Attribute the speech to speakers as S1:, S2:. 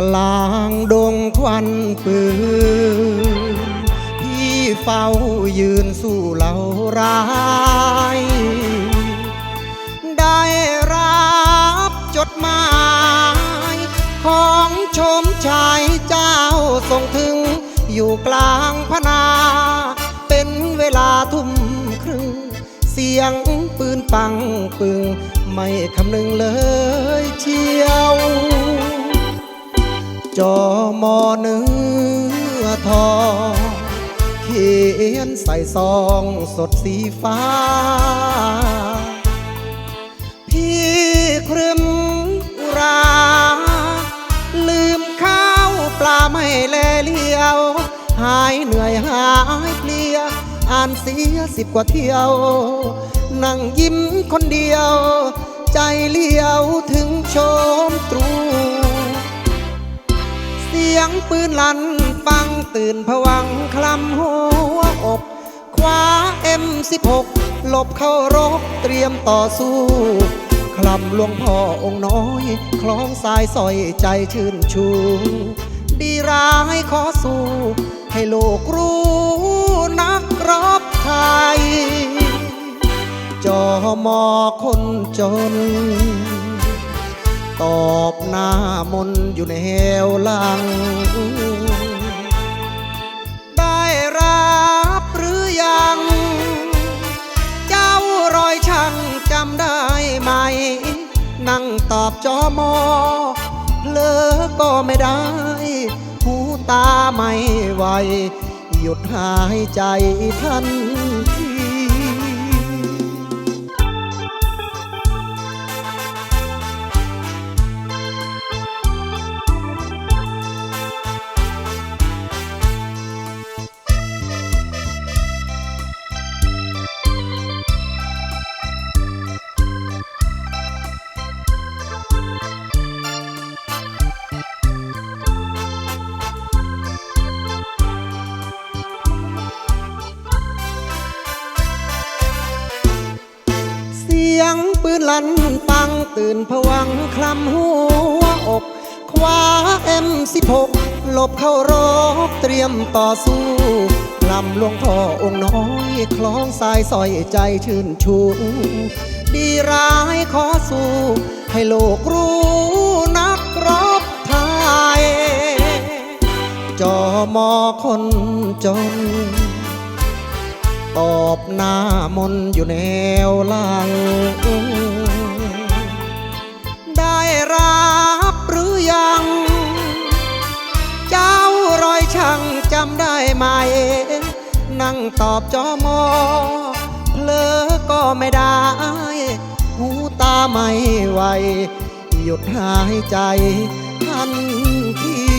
S1: กลางดงควันปืนพี่เฝ้ายืนสู้เหล่าร้าย ได้รับจดหมาย ของชมชายเจ้าส่งถึงอยู่กลางพนา เป็นเวลาทุ่มครึ่ง เสียงปืนปังปึง ไม่คำนึงเลยเชียว จอมอเนื้อทองเขียนใส่ซองสดสีฟ้า พี่ครึมรา ลืมข้าวปลาไม่แลเลียว หายเหนื่อยหายเพลีย อ่านเสียสิบกว่าเที่ยว นั่งยิ้มคนเดียว ใจเลี้ยวถึงโชมตรู เสียงปืนลั่นฟังตื่นผวังคลำหัวอกคว้าเอ็มสิบหกหลบเข้ารบเตรียมต่อสู้คลำหลวงพ่อองค์น้อย คล้องสายสอยใจชื่นชู ดีร้ายขอสู้ ให้โลกรู้นักรบไทย จอมอคนจน ตอบหน้ามนอยู่ในเหวลัง ได้รับหรือยัง เจ้ารอยช่างจำได้ไหม นั่งตอบจอมอเลอก็ไม่ได้ หูตาไม่ไหว หยุดหายใจทันที ยงปืนลั่นฟังตื่นผวังคลำหัวอก คว้าเอ็มสิบหกหลบเข้ารบเตรียมต่อสู้ลำหลวงพ่อองค์น้อยคล้องสายสอยใจชื่นชูดีร้ายขอสู้ ให้โลกรู้นักรบไทยจอมอคนจน ตอบหน้ามนอยู่แนวหลัง ได้รับหรือยัง เจ้ารอยช่างจำได้ไหม นั่งตอบจอมอเพลอก็ไม่ได้ หูตาไม่ไหว หยุดหายใจทันที